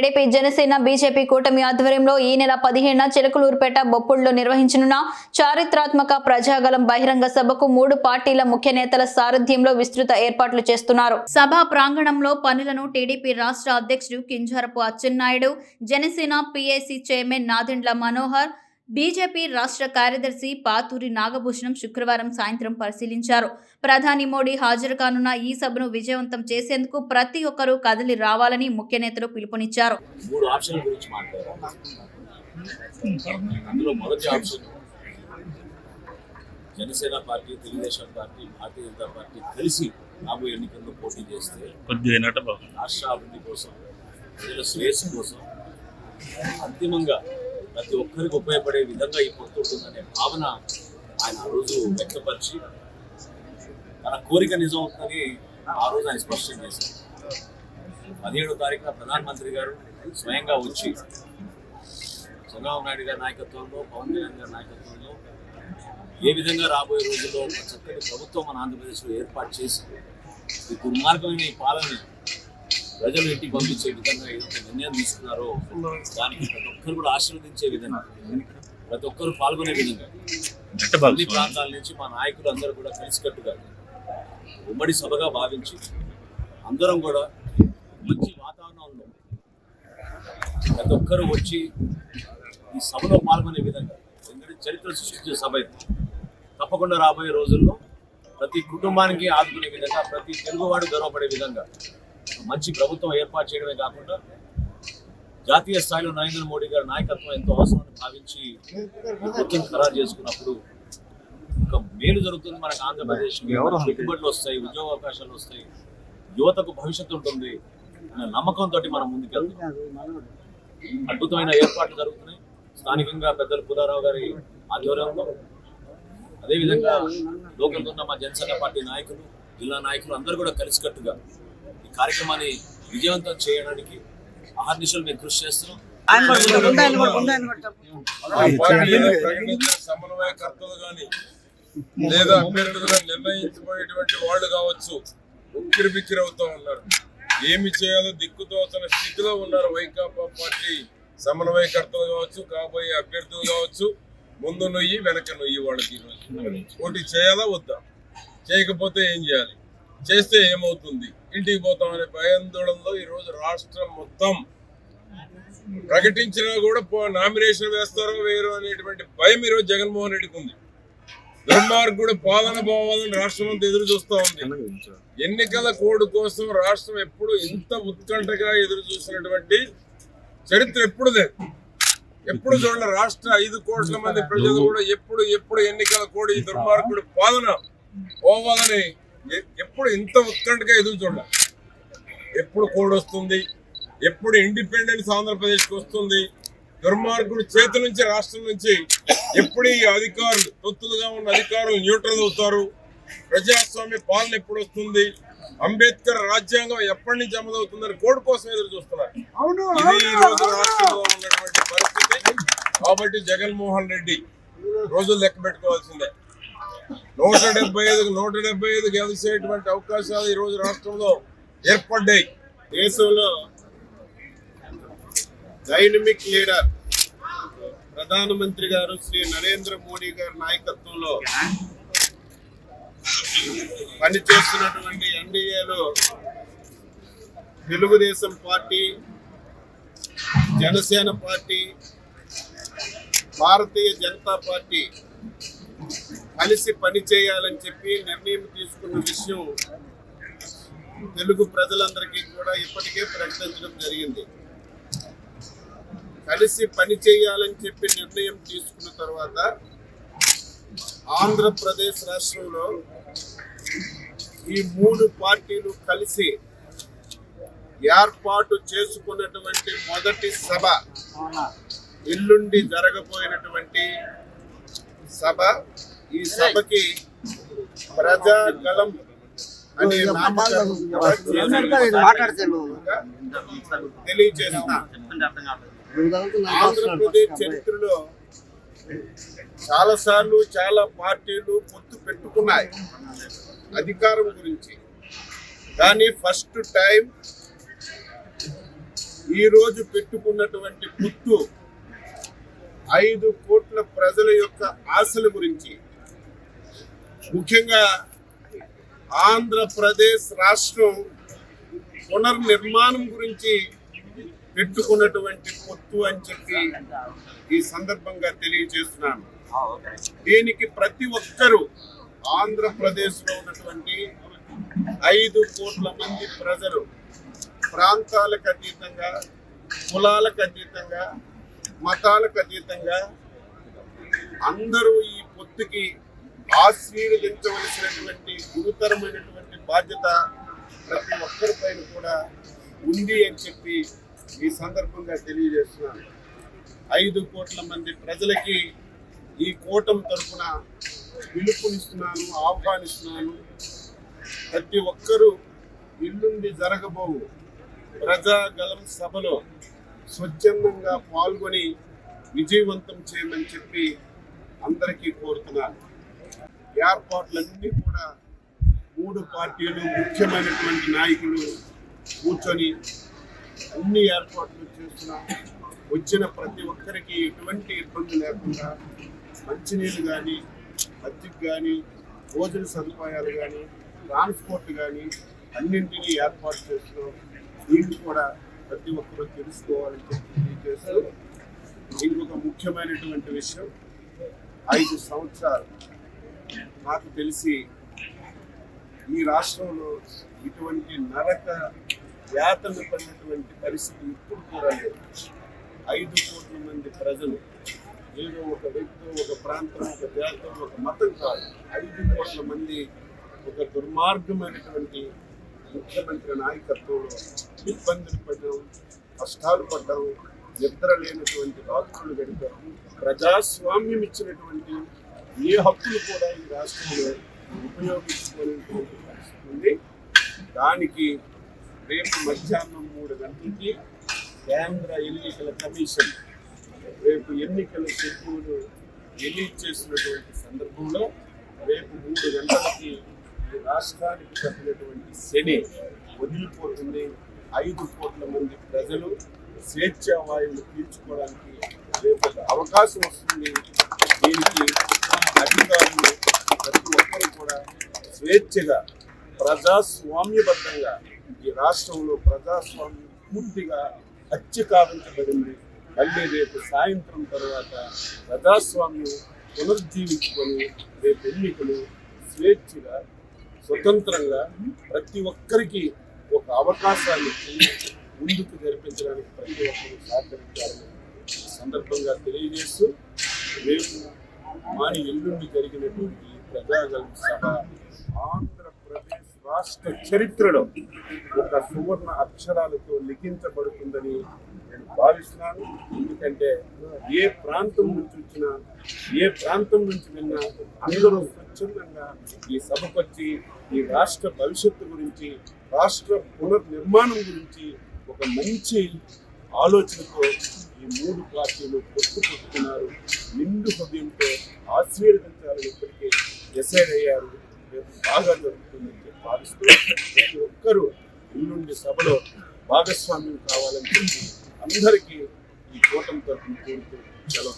TDP Janasena BJP కూటమి ఆధ్వర్యంలో ఈ నెల పదిహేడున చిలకలూరుపేట బొప్పుల్లో నిర్వహించనున్న చారిత్రాత్మక ప్రజాగలం బహిరంగ సభకు మూడు పార్టీల ముఖ్య నేతల సారథ్యంలో విస్తృత ఏర్పాట్లు చేస్తున్నారు. సభా ప్రాంగణంలో పనులను టీడీపీ రాష్ట్ర అధ్యక్షుడు Kinjarapu Atchannaidu Janasena PAC chairman Nadendla Manohar BJP రాష్ట్ర కార్యదర్శి పాతూరి నాగభూషణం శుక్రవారం సాయంత్రం పరిశీలించారు. ప్రధాని మోడీ హాజరు కానున్న ఈ సభను విజయవంతం చేసేందుకు ప్రతి ఒక్కరూ కదిలి రావాలని ముఖ్య నేతలు పిలుపునిచ్చారు. Janasena party Telugu Desam party Bharatiya Janata party కలిసి రాబోయే ఎన్నికల్లో పోటీ చేస్తే రాష్ట్ర అభివృద్ధి కోసం ప్రజల శ్రేయస్సు కోసం అంతిమంగా ప్రతి ఒక్కరికి ఉపయోగపడే విధంగా ఈ పొత్తు భావన ఆయన ఆ రోజు వ్యక్తపరిచి తన కోరిక నిజం అవుతుందని ఆ రోజు ఆయన స్పష్టం చేశారు. పదిహేడో తారీఖున ప్రధానమంత్రి గారు స్వయంగా వచ్చి చంద్రబాబు నాయుడు గారి నాయకత్వంలో పవన్ కళ్యాణ్ గారి నాయకత్వంలో ఏ విధంగా రాబోయే రోజుల్లో ఒక చక్కటి ప్రభుత్వం మన ఆంధ్రప్రదేశ్లో ఏర్పాటు చేసి ఈ దుర్మార్గమైన ఈ పాలన ప్రజలు ఇంటికి పంపించే విధంగా ఏదైతే నిర్ణయం తీసుకున్నారో దానికి ప్రతి ఒక్కరు కూడా ఆశీర్వదించే విధంగా ప్రతి ఒక్కరు పాల్గొనే విధంగా. అన్ని ప్రాంతాల నుంచి మా నాయకులు అందరూ కూడా కలిసికట్టుగా ఉమ్మడి సభగా భావించి అందరం కూడా మంచి వాతావరణంలో ప్రతి ఒక్కరూ వచ్చి ఈ సభలో పాల్గొనే విధంగా ఎందుకంటే చరిత్ర సృష్టించే సభ తప్పకుండా రాబోయే రోజుల్లో ప్రతి కుటుంబానికి ఆదుకునే విధంగా ప్రతి తెలుగువాడు గర్వపడే విధంగా మంచి ప్రభుత్వం ఏర్పాటు చేయడమే కాకుండా జాతీయ స్థాయిలో నరేంద్ర మోడీ గారి నాయకత్వం ఎంతో అవసరమని భావించి గుర్తింపు ఖరారు చేసుకున్నప్పుడు ఒక మేలు జరుగుతుంది మనకు ఆంధ్రప్రదేశ్ పెట్టుబడులు వస్తాయి ఉద్యోగ అవకాశాలు వస్తాయి యువతకు భవిష్యత్తు ఉంటుంది అనే నమ్మకంతో మనం ముందుకెళ్తాం అద్భుతమైన ఏర్పాట్లు జరుగుతున్నాయి. స్థానికంగా పెద్దలు పుల్లారావు గారి ఆధ్వర్యంలో అదేవిధంగా లోకల్ ఉన్న మా జనసేన పార్టీ నాయకులు జిల్లా నాయకులు అందరూ కూడా కలిసికట్టుగా కార్యక్రమాన్ని విజయవంతం చేయడానికి అహర్నిశలు మేము కృషి చేస్తున్నాం. సమన్వయకర్తలు గాని లేదా అభ్యర్థులుగా నిర్ణయించబడేటువంటి వాళ్ళు కావచ్చు ఉక్కిరి బిక్కిరి అవుతా ఉన్నారు. ఏమి చేయాలో దిక్కుతోచని స్థితిలో ఉన్నారు వైకాపా పార్టీ సమన్వయకర్తలు కావచ్చు కాబోయే అభ్యర్థులు కావచ్చు. ముందు నొయ్యి వెనక నొయ్యి వాళ్ళకి ఈరోజు. పోటీ చేయాలా వద్దా? చేయకపోతే ఏం చేయాలి? చేస్తే ఏమవుతుంది? ఇంటికి పోతామనే భయాందోళనలో ఈరోజు రాష్ట్రం మొత్తం ప్రకటించినా కూడా నామినేషన్ వేస్తారో వేరు అనేటువంటి భయం ఈరోజు జగన్మోహన్ రెడ్డికి ఉంది. దుర్మార్గుడు పాలన పోవాలని రాష్ట్రం అంతా ఎదురు చూస్తూ ఉంది. ఎన్నికల కోడ్ కోసం రాష్ట్రం ఎప్పుడు ఇంత ఉత్కంఠగా ఎదురు చూసినటువంటి చరిత్ర ఎప్పుడు లేదు. ఎప్పుడు చూడాలి రాష్ట్ర ఐదు కోట్ల మంది ప్రజలు కూడా ఎప్పుడు ఎప్పుడు ఎన్నికల కోడ్ ఈ దుర్మార్గుడు పాలన పోవాలని ఎప్పుడు ఇంత ఉత్కంఠగా ఎదురు చూడాలి. ఎప్పుడు కోడ్ వస్తుంది ఎప్పుడు ఇండిపెండెన్స్ ఆంధ్రప్రదేశ్కి వస్తుంది దుర్మార్గుడు చేతి నుంచి రాష్ట్రం నుంచి ఎప్పుడు ఈ అధికారులు తొత్తులుగా ఉన్న అధికారులు న్యూట్రల్ అవుతారు ప్రజాస్వామ్య పాలన ఎప్పుడు వస్తుంది అంబేద్కర్ రాజ్యాంగం ఎప్పటి నుంచి అమలవుతుందని కోడ్ కోసం ఎదురు చూస్తున్నారు. ఇది ఈ రోజు రాష్ట్రంలో ఉన్నటువంటి పరిస్థితి. కాబట్టి జగన్మోహన్ రెడ్డి రోజులు లెక్క పెట్టుకోవాల్సిందే. నూట డెబ్బై ఐదు నూట డెబ్బై ఐదు గెలిచేటువంటి అవకాశాలు ఈ రోజు రాష్ట్రంలో ఏర్పడ్డాయి. దేశంలో డైనమిక్ లీడర్ ప్రధానమంత్రి గారు శ్రీ నరేంద్ర మోడీ గారి నాయకత్వంలో పనిచేస్తున్నటువంటి ఎన్డీఏలో Telugu Desam party Janasena party Bharatiya Janata party కలిసి పనిచేయాలని చెప్పి నిర్ణయం తీసుకున్న విషయం తెలుగు ప్రజలందరికీ కూడా ఇప్పటికే ప్రకటించడం జరిగింది. కలిసి పని చేయాలని చెప్పి నిర్ణయం తీసుకున్న తర్వాత ఆంధ్రప్రదేశ్ రాష్ట్రంలో ఈ మూడు పార్టీలు కలిసి ఏర్పాటు చేసుకున్నటువంటి మొదటి సభ ఎల్లుండి జరగబోయినటువంటి సభ ఈ సభకి ప్రజాగలం అనే తెలియజేస్తున్నా ఆంధ్రప్రదేశ్ చరిత్రలో చాలా సార్లు చాలా పార్టీలు పొత్తు పెట్టుకున్నాయి అధికారం గురించి. కానీ ఫస్ట్ టైం ఈ రోజు పెట్టుకున్నటువంటి గుర్తు ఐదు కోట్ల ప్రజల యొక్క ఆశల గురించి ముఖ్యంగా ఆంధ్రప్రదేశ్ రాష్ట్రం పునర్నిర్మాణం గురించి పెట్టుకున్నటువంటి పొత్తు అని చెప్పి ఈ సందర్భంగా తెలియజేస్తున్నాను. దీనికి ప్రతి ఒక్కరూ ఆంధ్రప్రదేశ్లో ఉన్నటువంటి ఐదు కోట్ల మంది ప్రజలు ప్రాంతాలకు అతీతంగా కులాలకు అతీతంగా మతాలకు అతీతంగా అందరూ ఈ పొత్తుకి ఆశీర్వదించవలసినటువంటి గురుతరమైనటువంటి బాధ్యత ప్రతి ఒక్కరిపైన కూడా ఉంది అని చెప్పి ఈ సందర్భంగా తెలియజేస్తున్నాను. ఐదు కోట్ల మంది ప్రజలకి ఈ కూటమి తరఫున పిలుపునిస్తున్నాను ఆహ్వానిస్తున్నాను. ప్రతి ఒక్కరూ ఇల్లుండి జరగబోవు ప్రజాగలం సభలో స్వచ్ఛందంగా పాల్గొని విజయవంతం చేయమని చెప్పి అందరికీ కోరుతున్నాను. ఏర్పాట్లన్నీ కూడా మూడు పార్టీలు ముఖ్యమైనటువంటి నాయకులు కూర్చొని అన్ని ఏర్పాట్లు చేస్తున్నాం. వచ్చిన ప్రతి ఒక్కరికి ఎటువంటి ఇబ్బంది లేకుండా మంచినీళ్ళు కానీ మజ్జిగ కానీ భోజన సదుపాయాలు కానీ ట్రాన్స్పోర్ట్ కానీ అన్నింటినీ ఏర్పాటు చేస్తున్నాం. దీన్ని కూడా ప్రతి ఒక్కరూ తెలుసుకోవాలని చెప్పి తెలియజేస్తూ ఇంకొక ముఖ్యమైనటువంటి విషయం ఐదు సంవత్సరాలు నాకు తెలిసి ఈ రాష్ట్రంలో ఇటువంటి నరక యాతన పడినటువంటి పరిస్థితి ఇప్పుడు కూడా లేదు. ఐదు కోట్ల మంది ప్రజలు ఏదో ఒక వ్యక్తి ఒక ప్రాంతం ఒక జాతం ఒక మతం కాదు. ఐదు కోట్ల మంది ఒక దుర్మార్గమైనటువంటి ముఖ్యమంత్రి నాయకత్వంలో ఇబ్బందులు పడ్డాం కష్టాలు పడ్డాం నిద్ర లేనటువంటి రాత్రులు గడిపాం. ప్రజాస్వామ్యం ఇచ్చినటువంటి ఏ హక్కులు కూడా ఈ రాష్ట్రంలో ఉపయోగించుకునేటువంటి పరిస్థితి ఉంది దానికి రేపు మధ్యాహ్నం మూడు గంటలకి కేంద్ర ఎన్నికల కమిషన్ రేపు ఎన్నికల షెడ్యూల్ రిలీజ్ చేసినటువంటి సందర్భంలో రేపు మూడు గంటలకి ఈ రాష్ట్రానికి పట్టినటువంటి శని వదిలిపోతుంది. ఐదు కోట్ల మంది ప్రజలు స్వేచ్ఛా వాయువులు తీర్చుకోవడానికి రేపు అవకాశం వస్తుంది. దీనికి అధికారులు ప్రతి ఒక్కరు కూడా స్వేచ్ఛగా ప్రజాస్వామ్యబద్ధంగా ఈ రాష్ట్రంలో ప్రజాస్వామ్యం పూర్తిగా అత్యకావించబడింది. మళ్ళీ రేపు సాయంత్రం తర్వాత ప్రజాస్వామ్యం పునరుజ్జీవించుకొని రేపు ఎన్నికలు స్వేచ్ఛగా స్వతంత్రంగా ప్రతి ఒక్కరికి ఒక అవకాశాన్ని ఇచ్చి ముందుకు జరిపించడానికి ప్రతి ఒక్కరు సహకరించాలని సందర్భంగా తెలియజేస్తూ రేపు మాని ఎల్లుండి జరిగినటువంటి ఈ ప్రజాగల సభ ఆంధ్రప్రదేశ్ రాష్ట్ర చరిత్రలో ఒక సువర్ణ అక్షరాలతో లిఖించబడుతుందని నేను భావిస్తున్నాను. ఎందుకంటే ఏ ప్రాంతం నుంచి వచ్చినా ఏ ప్రాంతం నుంచి విన్నా అందరూ స్వచ్ఛందంగా ఈ సభకు వచ్చి ఈ రాష్ట్ర భవిష్యత్తు గురించి రాష్ట్ర పునర్నిర్మాణం గురించి ఒక మంచి ఆలోచనతో ఈ మూడు పార్టీలు పొత్తు పెట్టుకున్నారు నిండు హృదయంతో ఆశీర్వదించాలని ఇప్పటికే డిసైడ్ అయ్యారు. రేపు బాగా జరుగుతుందని చెప్పి భావిస్తూ ప్రతి ఒక్కరూ ఎల్లుండి సభలో భాగస్వామ్యం కావాలని చెప్పి అందరికీ ఈ కూటమి తరఫున కోరుతూ సెలవు